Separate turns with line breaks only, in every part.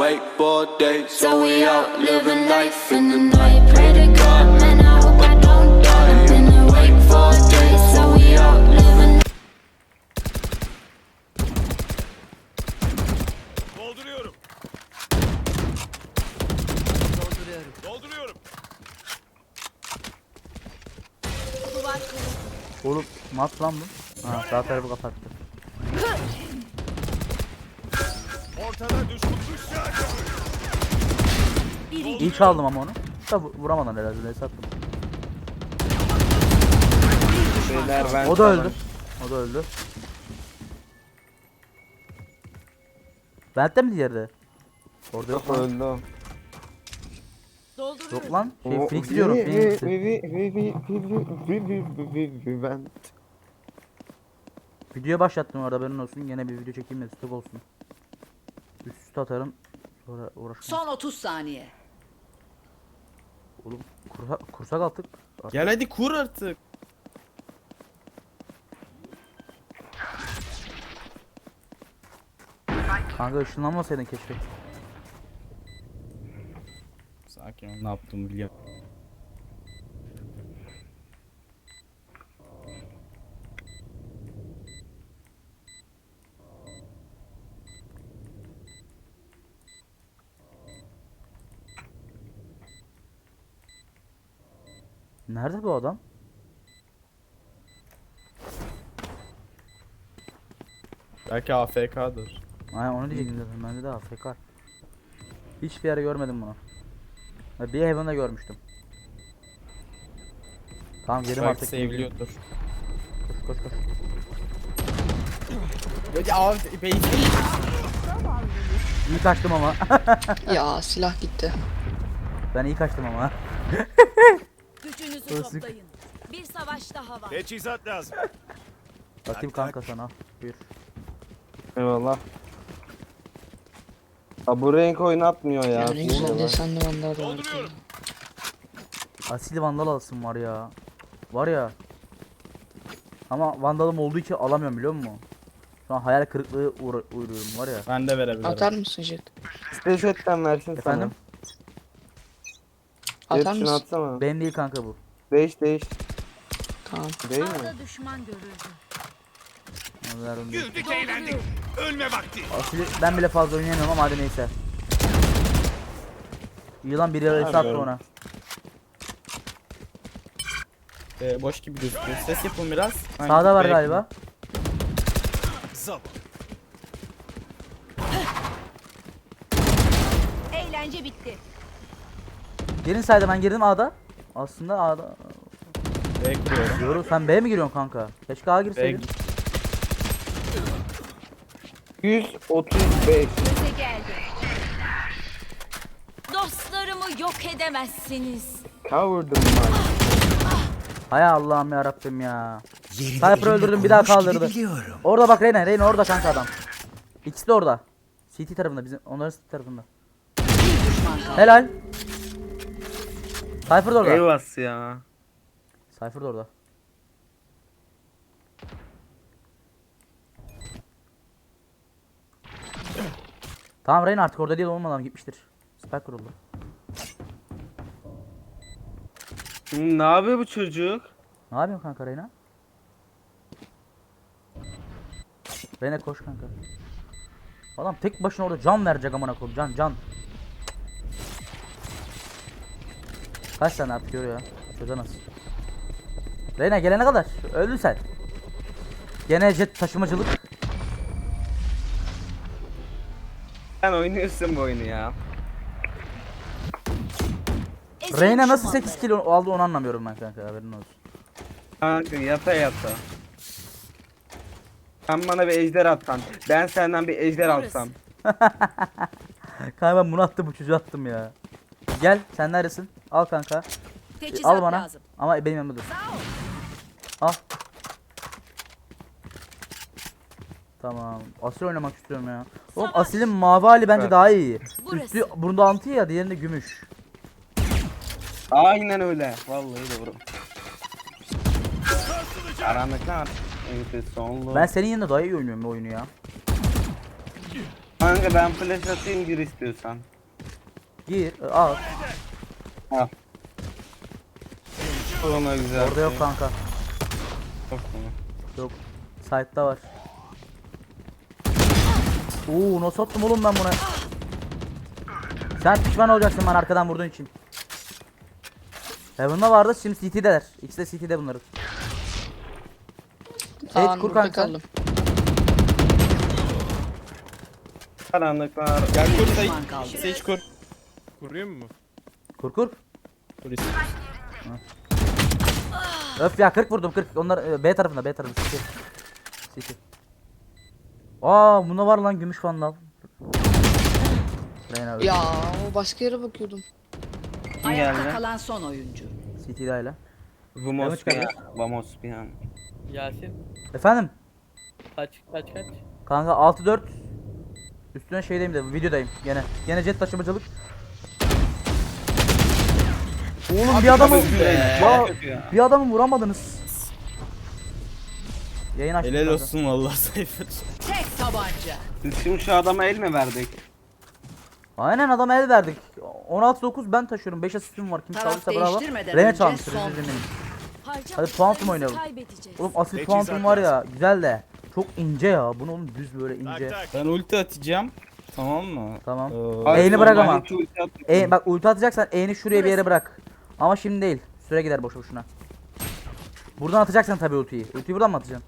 wakeboard days, so we out living life in the night. Pray to God, man, I hope I don't die. I've been awake for days, so we out living.
Dolduruyorum.
Dolduruyorum.
Dolduruyorum.
Oğlum mat lan bu. Ha sağ tarafı kapattı. İyi çaldım ama onu. Da vuramadan herhalde
neyse attım.
O da öldü. O da öldü. Bent'te mi diğeri? Orada yok lan.
Öldüm.
Dolduruyorum.
Yok lan. Şey, Phoenix diyorum.
Phoenix'i. Ben
Video başlattım orada haberin olsun. Yine bir video çekeyim de stop olsun. Atarım. Sonra uğraşmam.
Son 30 saniye.
Oğlum kursa, kursak attık.
Gel hadi kur artık.
Kanka ışınlanmasaydın keşke.
Sakin ol ne yaptığımı biliyorum.
Nerede bu adam?
Belki AFK'dır.
Aynen onu diyecektim zaten. Bende de AFK. Hiçbir yere görmedim bunu. Bir Heaven'da görmüştüm. Tamam gelim
Belki
artık.
seviliyordur.
Koş koş koş.
Hadi abi base
İyi kaçtım ama.
Ya silah gitti.
ben iyi kaçtım ama. Özlük.
toplayın. Bir savaş daha var.
Teçhizat lazım.
Atayım kanka sana. Buyur.
Eyvallah. Ha bu renk oynatmıyor ya.
Ya güzel
Vallahi.
desenli vandal vardı.
Dolduruyorum.
Asil vandal alsın var ya. Var ya. Ama vandalım olduğu için alamıyorum biliyor musun? Şu an hayal kırıklığı uğra- uğruyorum var ya.
Ben de verebilirim.
Atar mısın jet?
İşte setten versin
Efendim?
sana. Jet
Atar mısın?
atsana.
Benim değil kanka bu.
Değiş değiş.
Tamam.
Değil mi?
Düşman görüldü.
Ver onu.
Güldük eğlendik. Ölme vakti.
Asil ben bile fazla oynayamıyorum ama hadi neyse. Yılan bir yere sattı ona.
Ee, boş gibi gözüküyor. Ses yapın biraz. Sanki
Sağda var
belki-
galiba.
Zavallı.
Eğlence bitti.
Gelin sayda ben girdim A'da. Aslında A'da.
B kuruyorum.
Yoru sen B'ye mi giriyorsun kanka? Keşke A girseydin.
135.
Göze geldi. Dostlarımı yok edemezsiniz.
Cover'dım ben.
Hay Allah'ım ya Rabbim ya. Cypher öldürdüm bir daha kaldırdı. Orada bak Reyna, Reyna orada kanka adam. İkisi de orada. CT tarafında bizim onların CT tarafında. Helal. Cypher da orada.
Eyvas ya.
Cypher da orada. Tamam Reyna artık orada değil olmadan gitmiştir. Spike kuruldu.
Ne yapıyor bu çocuk?
Ne yapıyorsun kanka Reyna? Reyna koş kanka. Adam tek başına orada can verecek amına koyayım can can. Kaç tane artık görüyor. Çözemez. Reyna gelene kadar öldün sen. Gene jet taşımacılık.
Sen oynuyorsun bu oyunu ya.
Reyna nasıl
düşmanları.
8 kilo aldı onu anlamıyorum ben kanka haberin olsun.
Kanka yata yata. Sen bana bir ejder atsan. Ben senden bir ejder alsam.
Kanka ben bunu attım bu çocuğu attım ya. Gel sen neredesin? Al kanka.
Teçhizat
Al bana.
lazım.
Ama benim yanımda dur. Al. Tamam. Asil oynamak istiyorum ya. Oğlum
Savaş.
Asil'in mavi hali bence
Evet.
daha iyi.
Burası.
Üstü bunda antı ya diğerinde gümüş.
Aynen öyle. Vallahi doğru. Karanlıklar. Enteresanlı.
Ben senin yanında daha iyi oynuyorum bu oyunu ya.
Kanka ben flash atayım gir istiyorsan.
Gir al.
Al. Ona güzel.
Orada yok kanka.
Yok mu?
Yok. Site'da var. Oo nasıl attım oğlum ben buna? Sen pişman olacaksın bana arkadan vurduğun için. Heaven'da vardı şimdi CT'deler. İkisi de CT'de bunların. Sage
Kaan
kur
burada
kanka.
kaldım.
Karanlıklar.
Gel kur Sage. Sage kur.
Kurayım mı?
Kur kur.
İstiyorsan.
Öf ya 40 vurdum 40. Onlar e, B tarafında B tarafında. CT. CT. Aa bunda var lan gümüş vandal. Reyna öldü.
Ya o başka yere bakıyordum.
Ayakta
geldi?
kalan son oyuncu.
CT'de hala.
Vamos bir
kardeş.
Vamos bir an.
Yasin.
Efendim?
Kaç kaç kaç.
Kanka 6-4 Üstüne şeydeyim de videodayım gene. Gene jet taşımacılık. Oğlum bir adamı ya, bir adamı vuramadınız. Yayın açtım.
Helal olsun vallahi Cypher.
Tek tabanca.
Biz şimdi şu adama el mi verdik?
Aynen adama el verdik. 16-9 ben taşıyorum. 5 asistim var. Kim
Taraf
çaldıysa bravo.
değiştirmeden
Rene
önce son-.
Harcadıklarımızı
Hadi Phantom oynayalım.
Kaybedeceğiz.
Oğlum asil
Teçhizat
Phantom var ya güzel de. Çok ince ya. Bunu oğlum düz böyle ince.
Ben ulti atacağım. Tamam mı?
Tamam.
Ee,
Eğini bırak ama.
hiç ulti atmıyorum.
E, bak ulti atacaksan E'ni şuraya bir yere bırak. Ama şimdi değil. Süre gider boş boşuna. Buradan atacaksan tabii ultiyi. Ultiyi buradan mı atacaksın?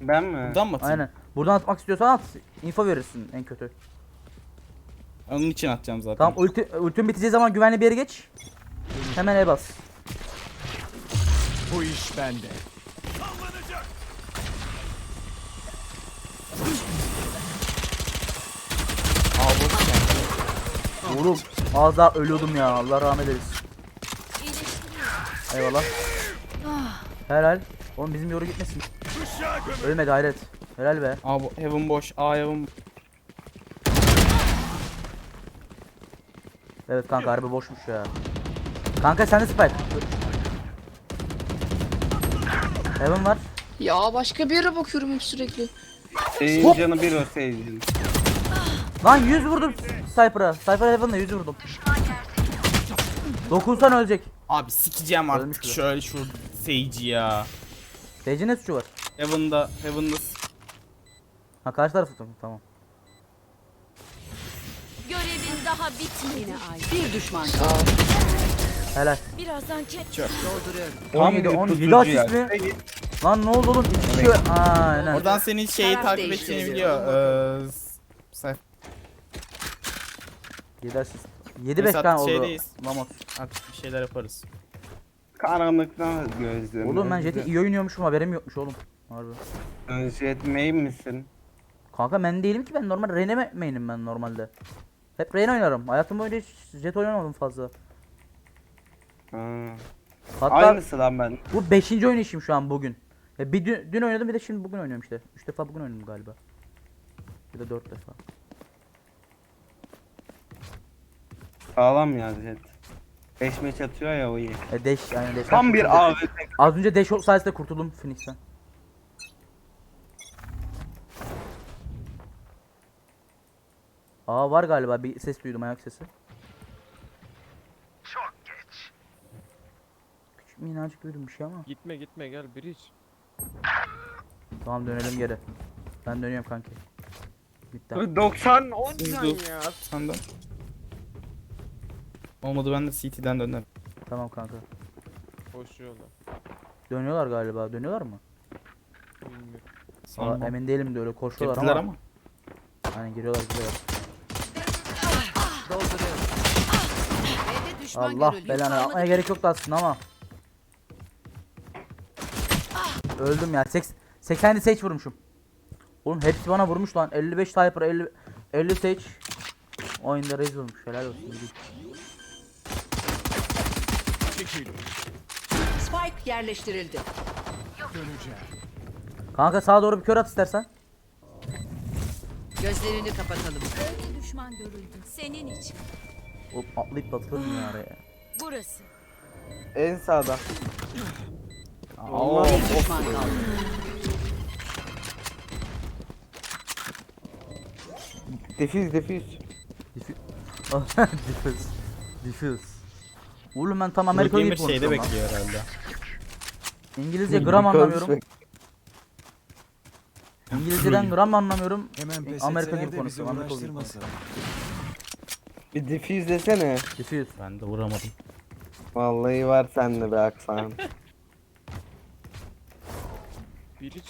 Ben mi?
Buradan mı atayım?
Aynen. Buradan atmak istiyorsan at. Info verirsin en kötü.
Onun için atacağım zaten.
Tamam ulti, ultin biteceği zaman güvenli bir yere geç. Hemen E bas.
Bu iş bende.
Oğlum az daha ölüyordum ya. Allah rahmet eylesin. Eyvallah. Helal. Oğlum bizim yoru gitmesin. Ölme gayret. Helal be.
A bu- heaven boş. A heaven.
Evet kanka harbi boşmuş ya. Kanka sende spike. Heaven var.
Ya başka bir yere bakıyorum hep sürekli.
Seyircinin canı bir seyircinin.
Lan 100 vurdum Cypher'a. Cypher'a Heaven'la 100 vurdum. Dokunsan ölecek.
Abi sikeceğim
Ölmüş
artık
bile.
şöyle şu Sage'i ya.
Sage'in ne suçu var?
Heaven'da Heaven'da
Ha karşı tarafı tamam. tamam.
Görevin daha bitmedi.
Bir düşman kaldı.
Helal.
Birazdan çek.
Dolduruyorum.
17
Tam bir
17
pusucu
asist mi? Lan ne oldu oğlum? İki kişi. Aynen.
Oradan senin şeyi
Taraf
takip
değiştiriyor.
ettiğini biliyor. Ee, s- Cypher
7 asist. 7 5
Mesela
kan oldu.
şeydeyiz.
Vamos.
artık bir şeyler yaparız.
Karanlıktan gözlerim.
Oğlum ben Jet'e iyi oynuyormuşum haberim yokmuş oğlum. Harbi.
Sen Jet main misin?
Kanka ben değilim ki ben normal Rene ma- main'im ben normalde. Hep Rene oynarım. Hayatım boyunca hiç Jet oynamadım fazla.
Ha.
Hatta
Aynısı lan ben.
bu 5. oynayışım şu an bugün. Ya bir dün, dün oynadım bir de şimdi bugün oynuyorum işte. 3 defa bugün oynadım galiba. Ya da 4 defa.
Sağlam ya Jet. 5 meç atıyor ya o iyi.
E Dash yani Dash.
Tam bir AWP.
Az önce ol- sayesinde kurtuldum Phoenix'ten. Aa var galiba bir ses duydum ayak sesi. Çok geç. Küçük minnacık duydum bir şey ama.
Gitme gitme gel bridge.
Tamam dönelim geri. Ben dönüyorum kanki. Bitti.
90 10
Siz
can ya.
Sen de. Olmadı ben de CT'den dönerim.
Tamam kanka.
Koşuyorlar.
Dönüyorlar galiba. Dönüyorlar mı?
Bilmiyorum.
Aa,
Sanmam.
emin değilim de öyle koşuyorlar
Girdiler
ama.
ama.
Aynen giriyorlar giriyorlar.
B'de düşman
Allah
görüldü.
belanı yapmaya gerek yoktu aslında ama. Öldüm ya. 80 80'de Sage vurmuşum. Oğlum hepsi bana vurmuş lan. 55 Typer 50 50 Sage. Oyunda rezil olmuş. Helal olsun.
Çekil.
Spike yerleştirildi.
Döneceğim.
Kanka sağa doğru bir kör at istersen.
Gözlerini kapatalım.
Böyle düşman görüldü. Senin için.
Oğlum atlayıp atılır ya araya?
Burası.
En sağda.
Oo,
Bir düşman kaldı.
Defiz defiz.
Diffuse. Diffuse. Oğlum ben tam Amerikalı
Gamer
gibi
şeyde
konuşuyorum lan.
bekliyor herhalde.
İngilizce gram anlamıyorum. İngilizceden gram anlamıyorum. Amerika gibi konuşuyorum. Amerika gibi.
Bir defiz desene.
Diffuse.
Ben de vuramadım.
Vallahi var sende be aksan.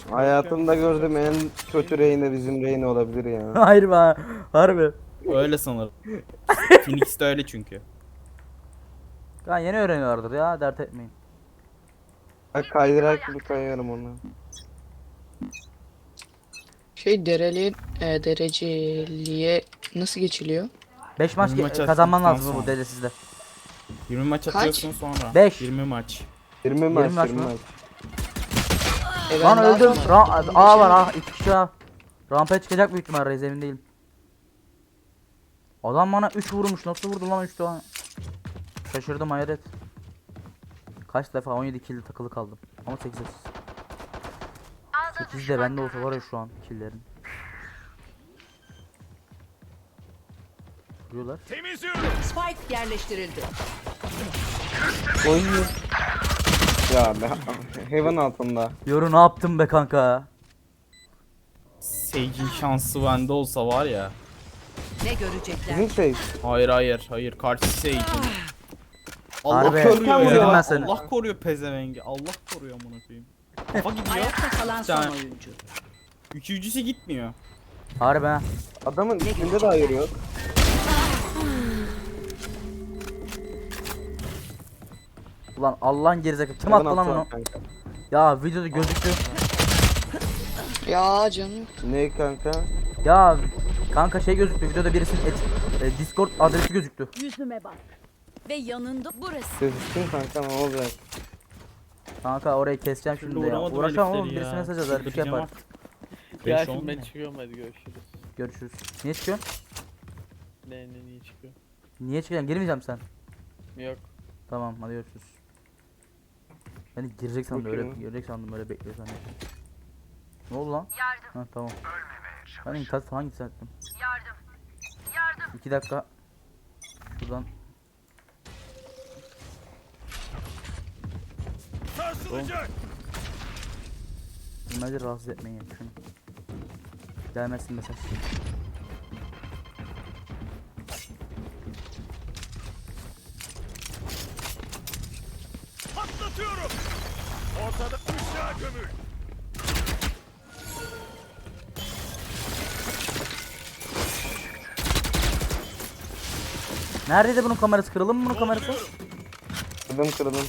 Hayatımda gördüğüm en kötü reyne bizim reyne olabilir ya.
Hayır be. Harbi.
Öyle sanırım. Phoenix de öyle çünkü.
Ya yeni öğreniyorlardır ya dert etmeyin.
Bak kaydırak gibi kayıyorum onu.
Şey dereli e, dereceliye nasıl geçiliyor?
5 maç,
Yirmi
ge-
maç
kazanman
attıktan
lazım bu
sonra.
dedesizde.
20 maç
Kaç?
atıyorsun sonra.
Beş.
20 maç.
20 maç
maç
20
mı?
maç.
E, ben
Lan
daha
öldüm.
fazla-
Ra
15
A var ha. iki kişi A. Rampaya çıkacak büyük ihtimal Reis emin değilim. Adam bana 3 vurmuş. Nasıl vurdu lan 3 tane? Şaşırdım hayret. Kaç defa 17 kill takılı kaldım. Ama 8 asist. 8 de bende olsa var ya şu an killerin. Vuruyorlar.
Spike yerleştirildi.
Oy. Ya be heaven altında.
Yoru ne yaptın be kanka?
Sage'in şansı bende olsa var ya.
Ne görecekler?
Bizim şey.
Hayır hayır hayır karşı Sage'in. Allah
Harbi.
koruyor ya.
ben seni.
Allah koruyor pezevengi. Allah koruyor amına koyayım. Kafa gidiyor.
Ayakta kalan son
Sen-
oyuncu.
Üçüncüsü gitmiyor.
Harbi ha.
Adamın üstünde de hayır yok.
Ulan Allah'ın gerizekalı. Kim attı lan onu?
var kanka.
Ya videoda gözüktü.
Ya canım.
Ne kanka?
Ya kanka şey gözüktü. Videoda birisinin et, e, Discord adresi gözüktü.
Yüzüme bak. Ve yanında burası.
Gözüksün kanka ne olacak?
Kanka orayı keseceğim
Türlü
şimdi ya.
vuramadım
Uğraşamam oğlum birisi
ya.
mesaj yazar bir şey yapar.
Ya şimdi ben çıkıyorum hadi görüşürüz.
Görüşürüz. Niye çıkıyorsun?
Ne ne niye çıkıyor?
Niye çıkacaksın? Girmeyeceğim sen.
Yok.
Tamam hadi görüşürüz. Ben de girecek sandım öyle
Bakıyorum.
girecek sandım öyle bekliyor sandım. Ne oldu lan? Yardım. Ha tamam. Ben internet falan yükselttim. Yardım. Yardım. İki dakika.
Sarsılacak.
Bilmece rahatsız etmeyin şunu. Gelmesin mesaj.
Patlatıyorum. Ortada ışığa gömül.
Neredeydi bunun kamerası? Kırılır mı bunun kamerası?
Kırdım kırdım.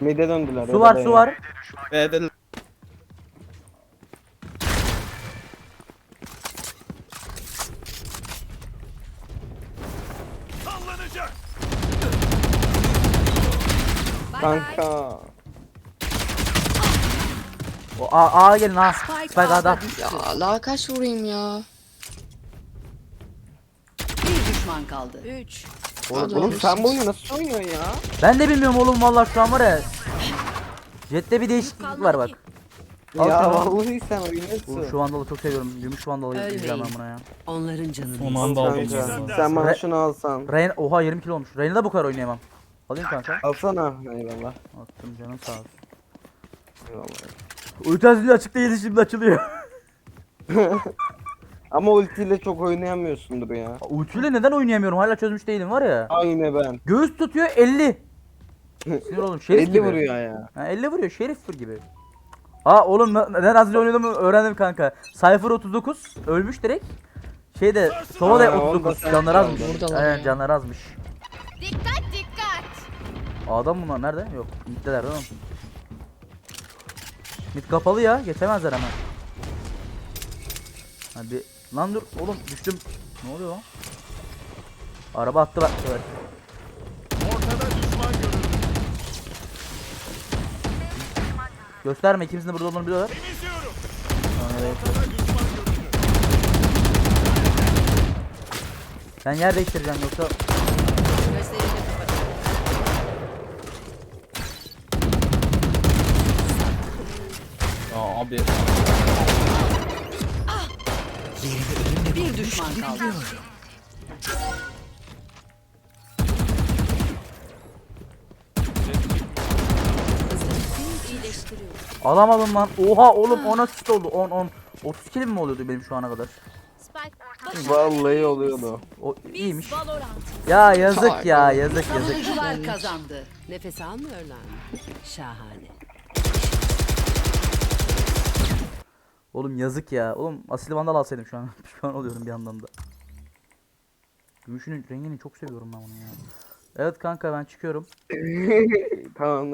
Mide döndüler.
Su var su var.
Ve de
Sallanacak.
Kanka.
O A, A gelin A.
Spike
Spike A'da.
Ya la kaç vurayım ya.
Bir düşman kaldı.
3.
Oğlum sen bu oyunu nasıl oynuyorsun ya?
Ben de bilmiyorum oğlum vallahi şu an var ya. Jet'te bir değişiklik var bak. Al
ya
şunu.
vallahi sen
Oğlum
oynuyorsun.
şu vandalı çok seviyorum. Gümüş vandalı izleyeceğim ben buna ya.
Onların canını.
aldım.
Kanka,
vallahi.
sen bana
Re-
şunu alsan.
Reyna oha 20 kilo olmuş. Reyna da bu kadar oynayamam. Alayım kanka.
Alsana. Eyvallah.
Attım canım sağ olsun.
Eyvallah.
Ulti azıcık açık değildi şimdi açılıyor.
Ama ultiyle çok oynayamıyorsundur ya.
Ultiyle neden oynayamıyorum hala çözmüş değilim var ya.
Aynı ben.
Göğüs tutuyor 50. Sinir oğlum şerif
50
gibi.
vuruyor ya.
Ha, 50 vuruyor şerif gibi. Aa oğlum ne- neden az önce oynadığımı öğrendim kanka. Cypher 39 ölmüş direkt. Şeyde Sova da
Ha, onu da
39
sen
canları azmış. Aynen
ya.
canları azmış.
Dikkat dikkat.
Adam bunlar nerede? Yok. Middeler oğlum. Mid kapalı ya. Geçemezler hemen. Hadi. Lan dur oğlum düştüm. Ne oluyor lan? Araba attı bak. Evet.
Ortada düşman görüldü.
Gösterme ikimizin de burada olduğunu biliyorlar.
Temizliyorum.
Tamam?
Ortada düşman görüldü.
Ben yer değiştireceğim yoksa
Gözlerini kapatın.
Ya abi.
Bir düşman kaldı.
Alamadım lan. Oha oğlum 10 asist oldu. 10 10. 30 kilim mi oluyordu benim şu ana kadar?
Vallahi oluyordu.
O iyiymiş. Ya yazık ya yazık yazık.
Savunucular kazandı. Nefes almıyorlar mı? Şahane.
Oğlum yazık ya. Oğlum asil vandal alsaydım şu an. Pişman oluyorum bir yandan da. Gümüşünün rengini çok seviyorum ben bunu ya. Evet kanka ben çıkıyorum.
Tamam